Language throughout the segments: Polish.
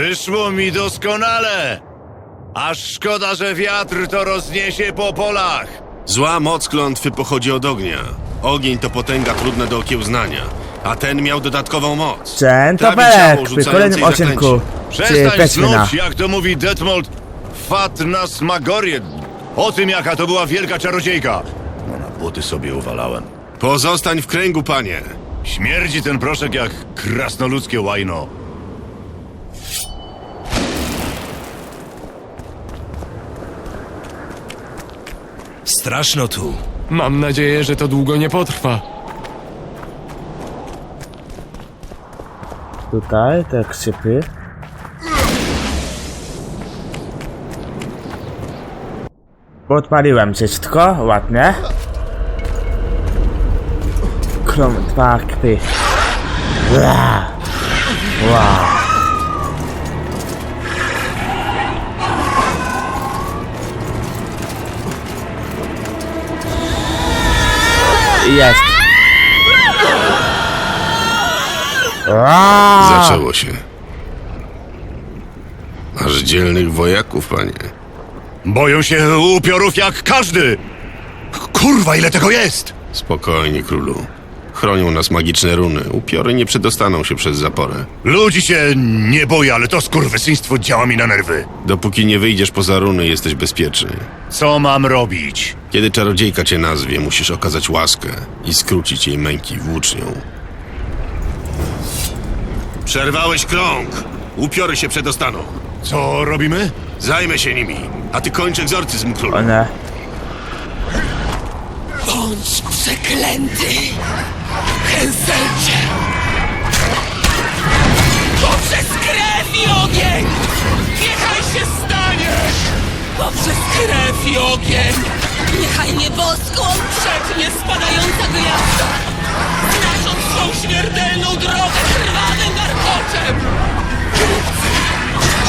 Wyszło mi doskonale! Aż szkoda, że wiatr to rozniesie po polach. Zła moc klątwy pochodzi od ognia. Ogień to potęga trudna do okiełznania, a ten miał dodatkową moc. Trawi ciało, w rzucającej kolejnym odcinku. zaklęcie. Czy Przestań Pećmina. snuć, jak to mówi Detmold, fat nas magorię. O tym, jaka to była wielka czarodziejka. No na buty sobie uwalałem. Pozostań w kręgu, panie. Śmierdzi ten proszek jak krasnoludzkie łajno. Straszno tu. Mam nadzieję, że to długo nie potrwa. Tutaj te krzypy. Podpaliłem wszystko, ładnie. Krom dwa kpy. Wow. Jest. Zaczęło się. Masz dzielnych wojaków, panie. Boją się upiorów jak każdy. Kurwa, ile tego jest! Spokojnie, królu. Chronią nas magiczne runy. Upiory nie przedostaną się przez zaporę. Ludzi się nie boję, ale to skurwysyństwo działa mi na nerwy. Dopóki nie wyjdziesz poza runy, jesteś bezpieczny. Co mam robić? Kiedy czarodziejka cię nazwie, musisz okazać łaskę i skrócić jej męki włócznią. Przerwałeś krąg! Upiory się przedostaną. Co robimy? Zajmę się nimi, a ty kończ egzorcyzm, królu. Bądź przeklęty! Henselcie! Poprzez krew i ogień! Niechaj się stanie! Poprzez krew i ogień! Niechaj nieboską przetnie spadająca gwiazda! Znacząc swą śmiertelną drogę krwawym warkoczem!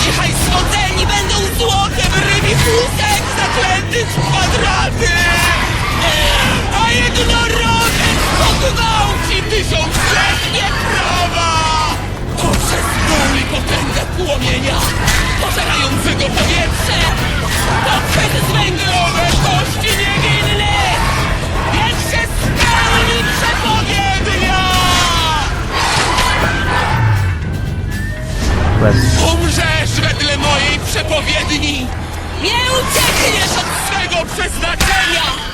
Niechaj słodzeni będą złotem rybi fusek zaklętych w kwadraty! Jednorożec pogwałci tysiącletnie prawa! Poprzez ból i potęgę płomienia pożerającego powietrze poprzez zwęglone kości niewinnych się spełni przepowiednia! Umrzesz wedle mojej przepowiedni! Nie uciekniesz od swego przeznaczenia!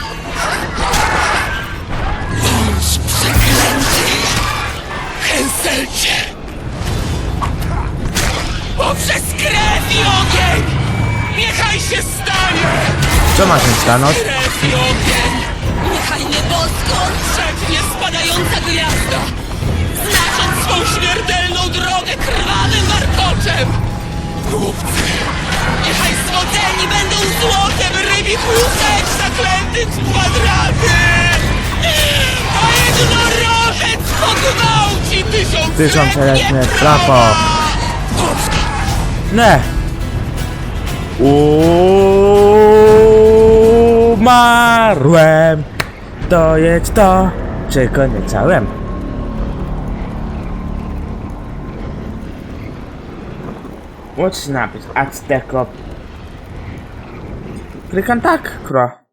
Henselcie! Poprzez krew i ogień! Niechaj się stanie! Co ma się stanąć? Krew i ogień! Niechaj nieboską przetnie spadająca gwiazda! Znacząc swą śmiertelną drogę krwawym warkoczem! Głupcy! Niechaj zwodzeni będą złotem rybich łusek zaklętych w kwadraty! A jednorożec Tysiącletnie prawa! prawo. Nie. Umarłem. To jest to, czego nie chciałem. What's napis? Azteko. Klikam tak, kro.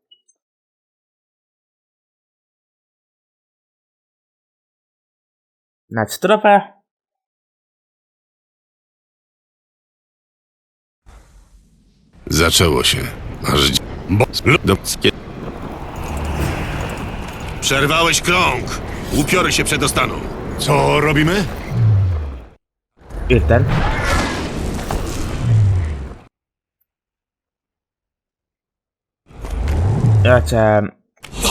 Na stropę. Zaczęło się. Bo... Do... Przerwałeś krąg! Upiory się przedostaną. Co robimy? I ten. Ja cię...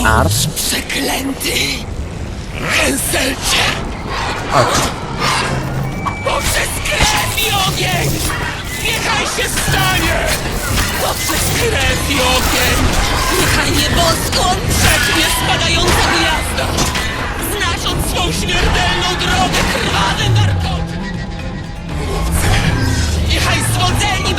Art. Bądź przeklęty! Henselcie! Chodź. Poprzez krew i ogień! Niechaj się stanie! Poprzez krew i ogień! Niechaj nieboską przetnie spadająca gwiazda! Znacząc swą śmiertelną drogę krwawym warkoczem! Niechaj zwodzeni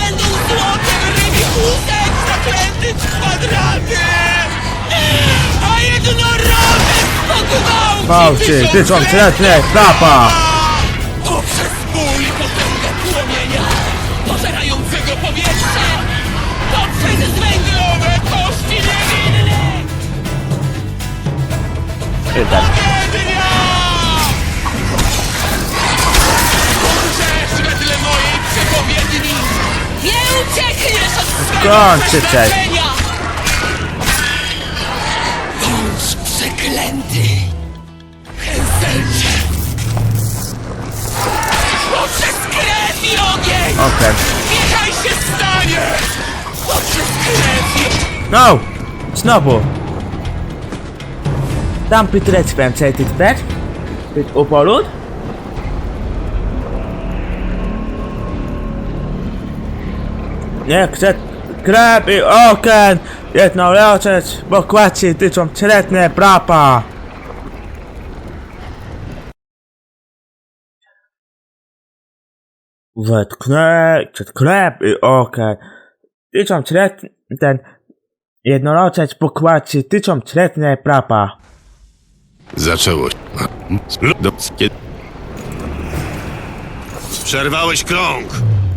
Fałczy, tyczą trefne, klapa! Poprzez mój potęgę płomienia, pożerającego powietrze, poprzez węglowe kości niewinnych! Pytam. Umrzesz wedle mojej przepowiedni! Nie uciekniesz od swego Skończy, cześć! Okej. Niechaj się stanie! Krew No! Znowu! Tam pytreć więcej, ty też? Ty upolud? Nie chcę krew i okien! Jednoroczec, bo kładci tyczą trzetne prapa! Wetknę, krew i okien. Tyczą trzetne, ten Jednoroczec pokładci tyczą trzetne prapa. Zaczęło się. Przerwałeś krąg.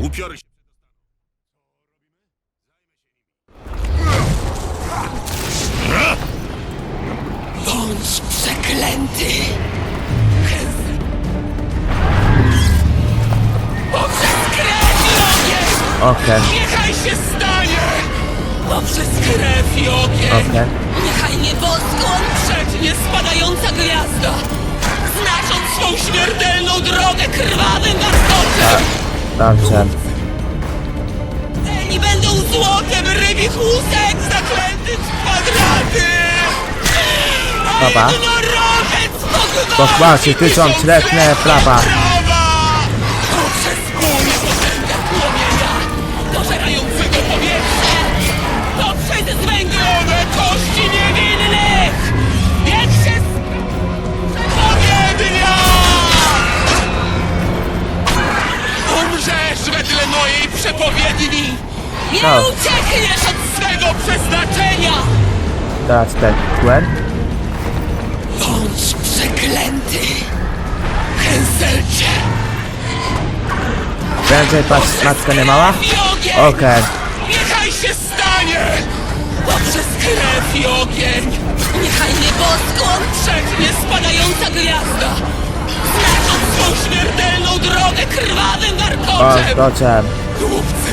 Upiory się. Bądź przeklęty! Okej, Niechaj się stanie! Poprzez krew i ogień! okej. Niechaj nieboską przetnie spadająca gwiazda! Znacząc swą śmiertelną drogę krwawym warkoczem! Dobrze. Ceni będą złotem rybich łusek zaklętych w kwadraty! A Dobra. jednorożec pogwałci Pochwalcie tycząc tysiąc letnie prawa. Nie Tak. uciekniesz od swego przeznaczenia Teraz ten tłem. Bądź przeklęty Henselcie Więcej patrz, matka nie mała? Okej. Niechaj się stanie! Poprzez krew i ogień! Niechaj nieboską przetnie spadająca gwiazda! Znacząc swą śmiertelną drogę krwawym O, warkoczem! doczem. Głupcy!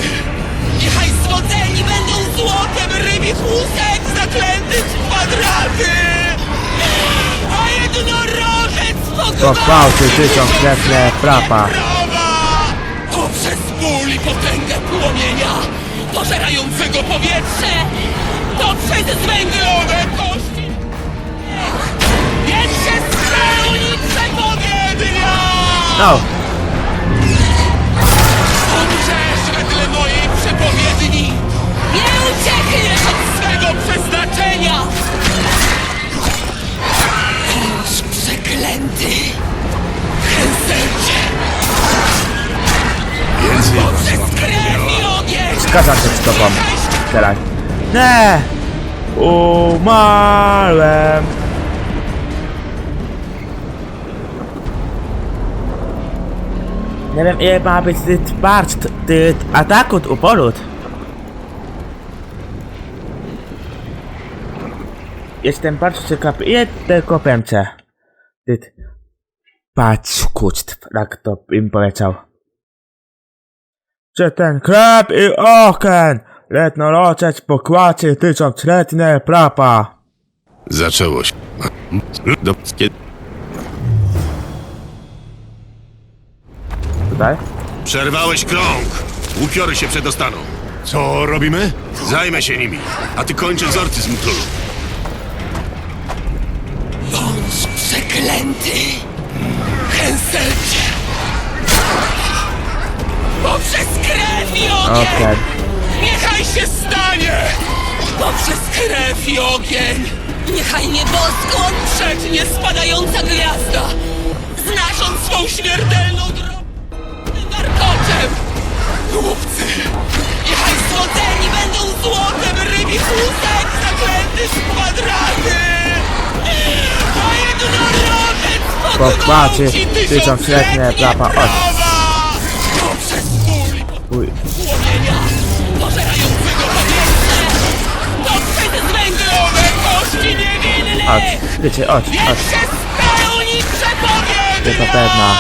Zwodzeni będą złotem rybich łusek zaklętych w kwadraty! A jednorożec Pochwałcie tycząc trzetne prapa. prawa! Poprzez ból i potęgę płomienia pożerającego powietrze poprzez zwęglone kości Niech się spełni przepowiednia! No! I ogień Zgadzam się z tobą. Teraz. Nie! Umarłem! Nie wiem ile ma być ty barcz, ty atakut upolud. Jestem bardzo ciekaw, ile tylko pęczę. Ty patrz kucz, jak to im powiedział. Czy ten chleb i okien, letnoloczec pokładzie tysiącletnie prapa. Zaczęło się. Tutaj? Przerwałeś krąg. Upiory się przedostaną. Co robimy? Zajmę się nimi. A ty kończ egzorcyzm królu. Bądź przeklęty Henselcie Poprzez krew i ogień Okej. Niechaj się stanie! Poprzez krew i ogień! Niechaj nieboską przetnie spadająca gwiazda! Znacząc swą śmiertelną drogę warkoczem! Głupcy! Niechaj złodzeni będą złotem rybich łusek zaklętych w kwadraty! Jednorożec Pokładzie pogwałci tysiącletnie prawa. O. prawa! Poprzez ból i Uj. Chodź. Wiecie, spełni przepowiednia! Tylko pewna.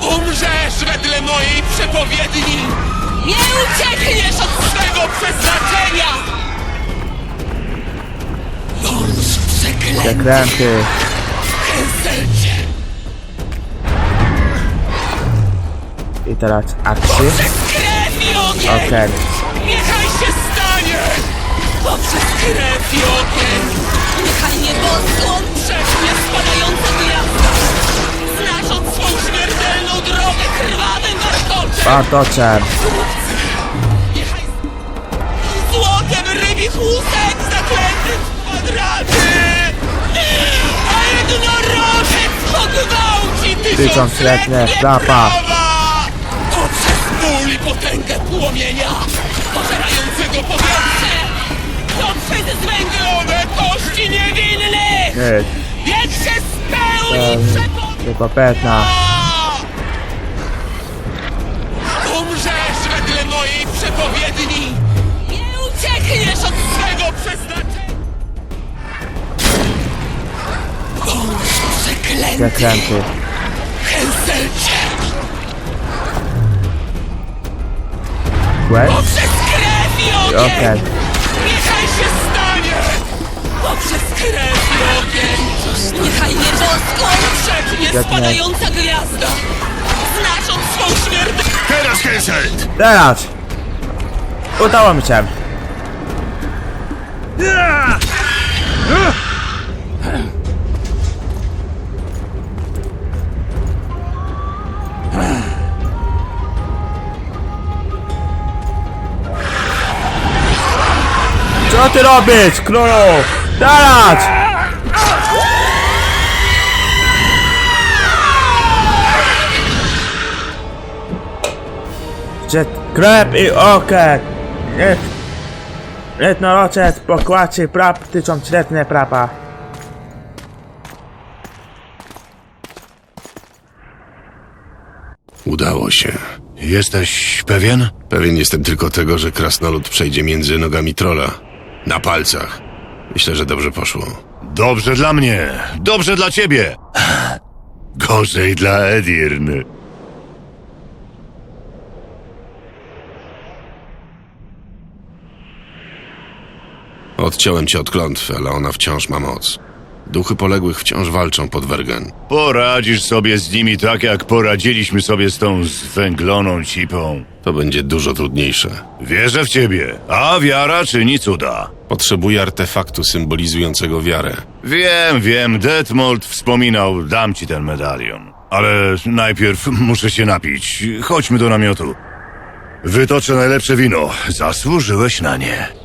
Umrzesz wedle mojej przepowiedni! Nie uciekniesz od swego przeznaczenia! Zakręty. I teraz akcje. Okej. Niechaj się stanie! Poprzez krew i ogień! Niechaj nieboskłon przecznie spadająca gwiazda! Znacząc swą śmiertelną drogę krwawym warkoczem! Wartoczem. Prawa. prawa! Poprzez ból i potęgę płomienia pożerającego powietrze! Poprzez zwęglone kości niewinnych! Nie, Niech się spełni Em, przepowiednia! tylko pewna. Umrzesz wedle mojej przepowiedni! Nie uciekniesz od swego przeznaczenia! Bądź przeklęty, Zakręty. Quest. Poprzez krew i ogień! Okej. Niechaj się stanie! Poprzez krew i ogień! Niechaj nieboskłon przetnie Jak nie? spadająca gwiazda! Znacząc swą śmierć! Teraz! Teraz! Udało mi się. Co ty robisz, królu? Teraz! Gdzie krew i okień! Niech jednoroczec pokłaczy prap tysiącletnie prapa. Udało się. Jesteś pewien? Pewien jestem tylko tego, że krasnolud przejdzie między nogami trola. Na palcach. Myślę, że dobrze poszło. Dobrze dla mnie, dobrze dla ciebie. Gorzej dla Edirn. Odciąłem cię od klątwy, ale ona wciąż ma moc. Duchy poległych wciąż walczą pod Wergen. Poradzisz sobie z nimi tak, jak poradziliśmy sobie z tą zwęgloną cipą. To będzie dużo trudniejsze. Wierzę w ciebie, a wiara czyni cuda. Potrzebuję artefaktu symbolizującego wiarę. Wiem, wiem, Detmold wspominał, dam ci ten medalion. Ale najpierw muszę się napić. Chodźmy do namiotu. Wytoczę najlepsze wino. Zasłużyłeś na nie.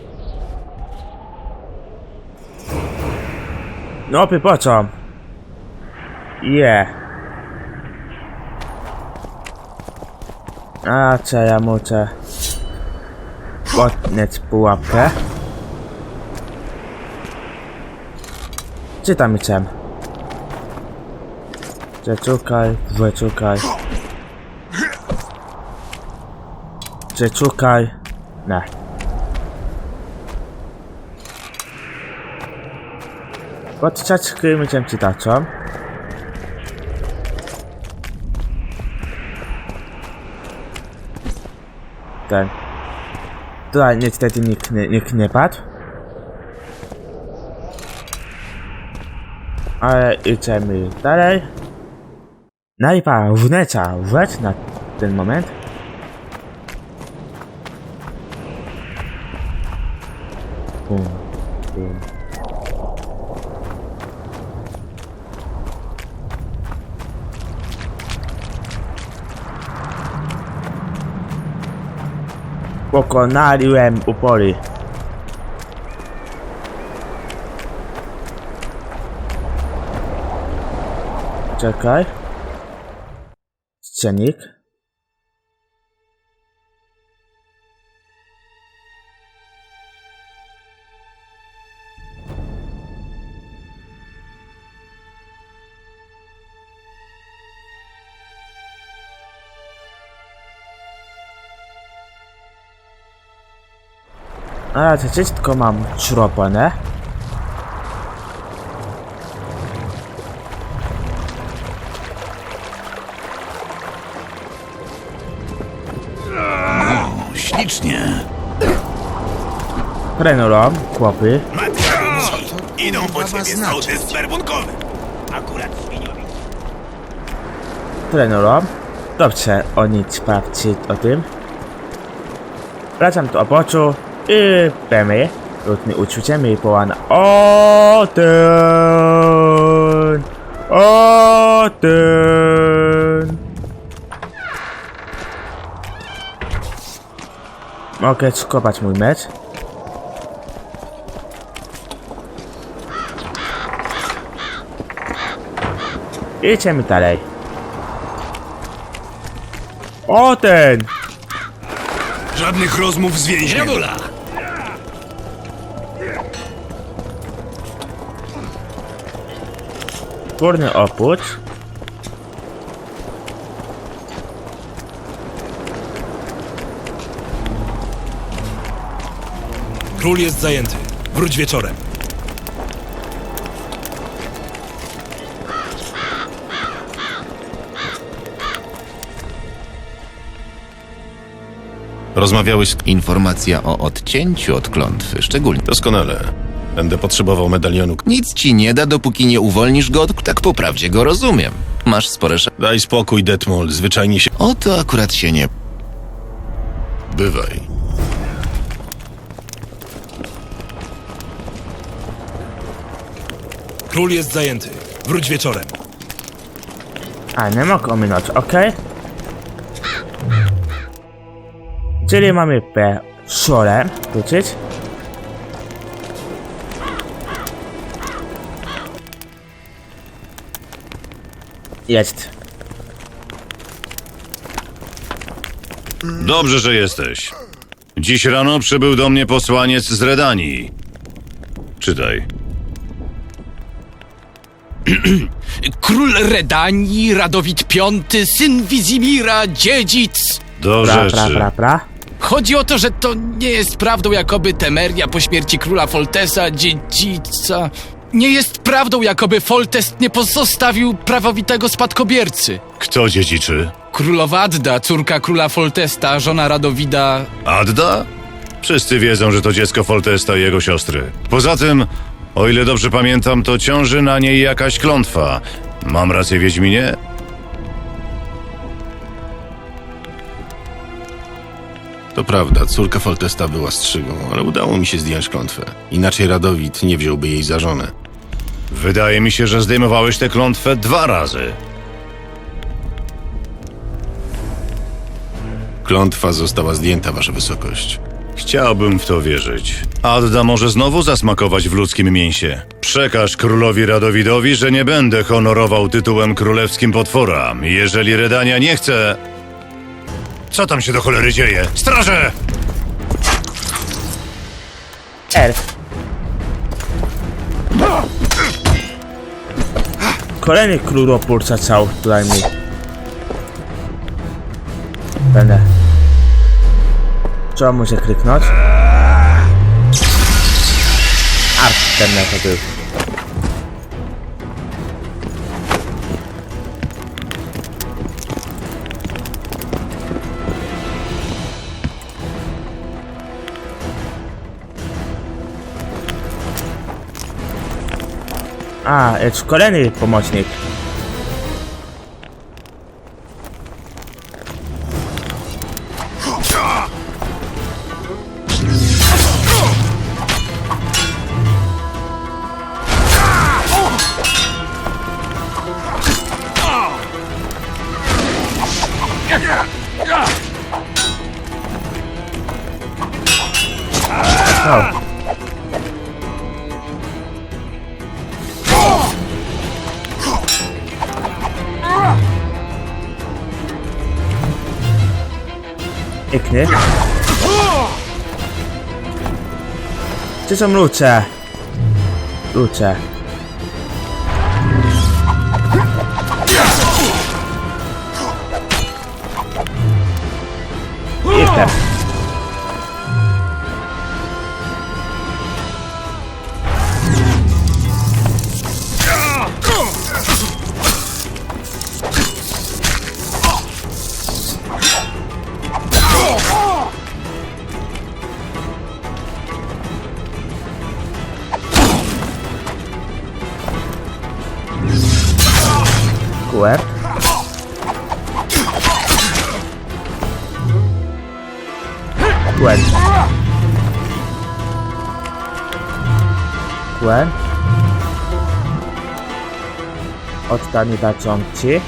No py po co? Je. A co ja muszę? Podnieść pułapkę. Czytam mi czem. Przeczukaj, wyczukaj. Przeczukaj. Ne. Podczas gry będziemy czytaczom. Ten. Tutaj niestety nikt nikt nie padł. Ale idziemy dalej. Najważniejsza rzecz na ten moment. Pokonaliłem upory. Czekaj. Scenik. A, to wszystko mam czropane. O, ślicznie. Prenulam, chłopy. Matko! Idą po ciebie sołty sperbunkowe. Akurat świniowi. Prenulam. Dobrze, o nic sprawdźcie o tym. Wracam tu opoczu i wiemy, lutny uczuciemy i połana. O ten! O ten! Mogę skopać mój mecz. Idziemy dalej. O ten! Żadnych rozmów z więźniem. Górny opód. Król jest zajęty. Wróć wieczorem. Rozmawiałeś z... Informacja o odcięciu od klątwy, szczególnie. Doskonale. Będę potrzebował medalionu. Nic ci nie da, dopóki nie uwolnisz go. Tak po prawdzie go rozumiem. Masz spore sz... Daj spokój, Detmold. Zwyczajnie się... O to akurat się nie... Bywaj. Król jest zajęty. Wróć wieczorem. A, nie mogę ominąć, ok? Czyli mamy P. Szole, wrócić. Jest. Dobrze, że jesteś. Dziś rano przybył do mnie posłaniec z Redanii. Czytaj. Król Redanii, Radowid V, syn Wizimira, dziedzic. Do Pra, rzeczy. pra, pra, pra. Chodzi o to, że to nie jest prawdą, jakoby Temeria po śmierci króla Foltesa, dziedzica... Nie jest prawdą, jakoby Foltest nie pozostawił prawowitego spadkobiercy. Kto dziedziczy? Królowa Adda, córka króla Foltesta, żona Radowida... Adda? Wszyscy wiedzą, że to dziecko Foltesta i jego siostry. Poza tym, o ile dobrze pamiętam, to ciąży na niej jakaś klątwa. Mam rację, Wiedźminie? To prawda, córka Foltesta była strzygą, ale udało mi się zdjąć klątwę. Inaczej Radowid nie wziąłby jej za żonę. Wydaje mi się, że zdejmowałeś tę klątwę dwa razy. Klątwa została zdjęta, wasza wysokość. Chciałbym w to wierzyć. Adda może znowu zasmakować w ludzkim mięsie. Przekaż królowi Radowidowi, że nie będę honorował tytułem królewskim potwora. Jeżeli Redania nie chce... Co tam się do cholery dzieje? Straże! R. Kolejny król opór zaczął tutaj mi. Będę. Co muszę kliknąć? Art ten to A, jest kolejny pomocnik. Są lucze? Lucze. Piękne. Oddanie baczący.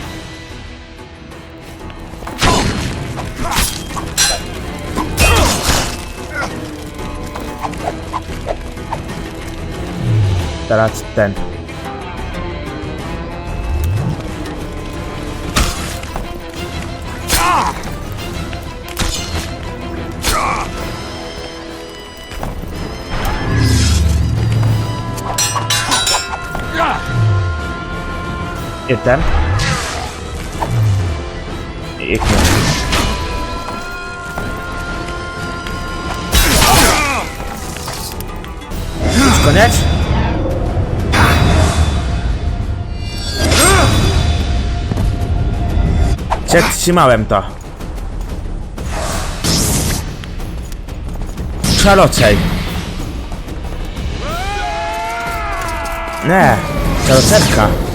Teraz ten. I ten. I kniąż. Już koniec? Przetrzymałem to. Szalocej. Nie, szalocerka.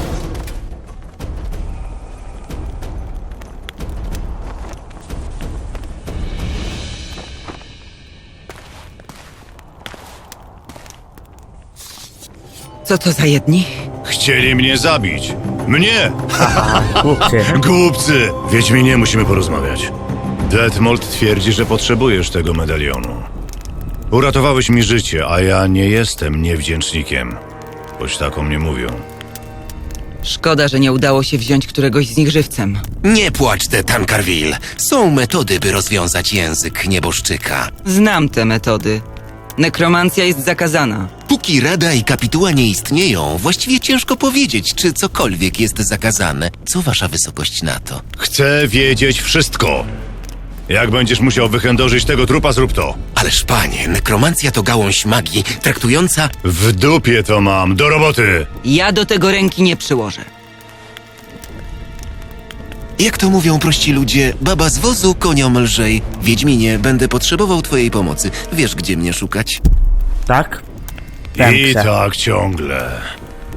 Co to za jedni? Chcieli mnie zabić. Mnie! Głupcy. Głupcy! Wiedźminie, musimy porozmawiać. Detmold twierdzi, że potrzebujesz tego medalionu. Uratowałeś mi życie, a ja nie jestem niewdzięcznikiem. Choć tak o mnie mówią. Szkoda, że nie udało się wziąć któregoś z nich żywcem. Nie płacz te Tancarville. Są metody, by rozwiązać język nieboszczyka. Znam te metody. Nekromancja jest zakazana. Póki Rada i Kapituła nie istnieją, właściwie ciężko powiedzieć, czy cokolwiek jest zakazane. Co wasza wysokość na to? Chcę wiedzieć wszystko. Jak będziesz musiał wychędożyć tego trupa, zrób to. Ależ panie, nekromancja to gałąź magii, traktująca... W dupie to mam, do roboty! Ja do tego ręki nie przyłożę. Jak to mówią prości ludzie, baba z wozu koniom lżej. Wiedźminie, będę potrzebował twojej pomocy. Wiesz, gdzie mnie szukać? Tak? I tak ciągle.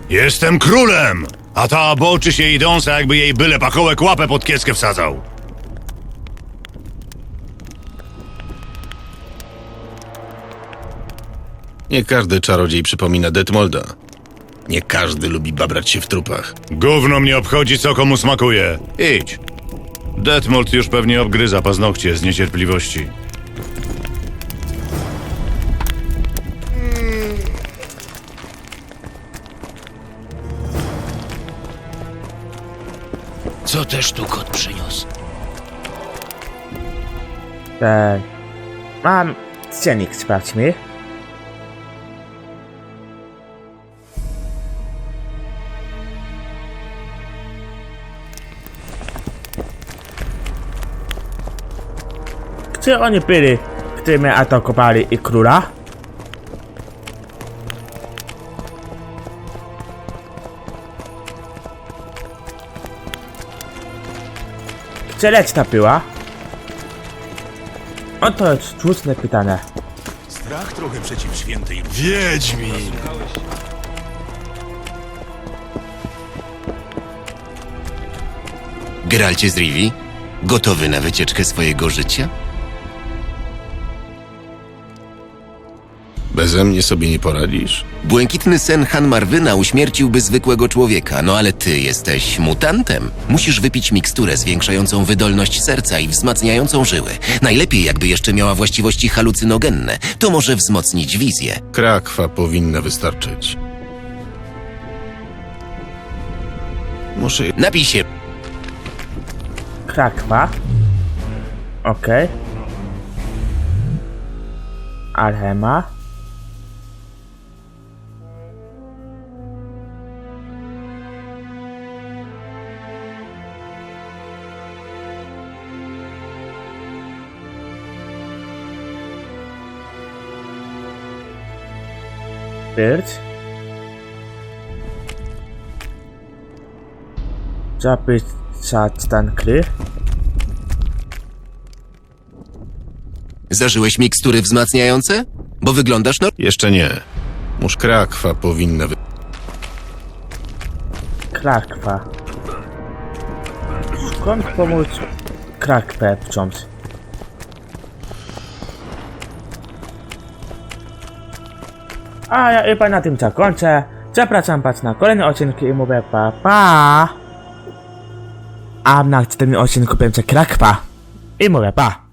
Jestem królem! A ta boczy się idąca, jakby jej byle pachołek łapę pod kieskę wsadzał. Nie każdy czarodziej przypomina Detmolda. Nie każdy lubi babrać się w trupach. Gówno mnie obchodzi, co komu smakuje. Idź. Detmold już pewnie obgryza paznokcie z niecierpliwości. Co też tu kot przyniósł? Ten. Mam cennik, sprawdźmy. Gdzie oni byli, gdy mnie atakowali i króla? Gdzie reszta była? O to jest słuszne pytanie. Strach trochę przeciw świętej. Wiedźmin! Geralcie z Rivi, gotowy na wycieczkę swojego życia? Beze mnie sobie nie poradzisz? Błękitny sen Han Marwyna uśmierciłby zwykłego człowieka, no ale ty jesteś mutantem. Musisz wypić miksturę zwiększającą wydolność serca i wzmacniającą żyły. Najlepiej jakby jeszcze miała właściwości halucynogenne. To może wzmocnić wizję. Krakwa powinna wystarczyć. Muszę Napij się. Krakwa. Okej. Alchema. Bird. Zapisać ten kry. Zażyłeś mikstury wzmacniające? Bo wyglądasz no... Jeszcze nie. Musz krakwa powinna wy... Krakwa. skąd pomóc krakpę wciąż? A ja chyba na tym zakończę. Zapraszam was na kolejne odcinki i mówię pa pa. A na tym odcinku będzie krakpa. I mówię pa.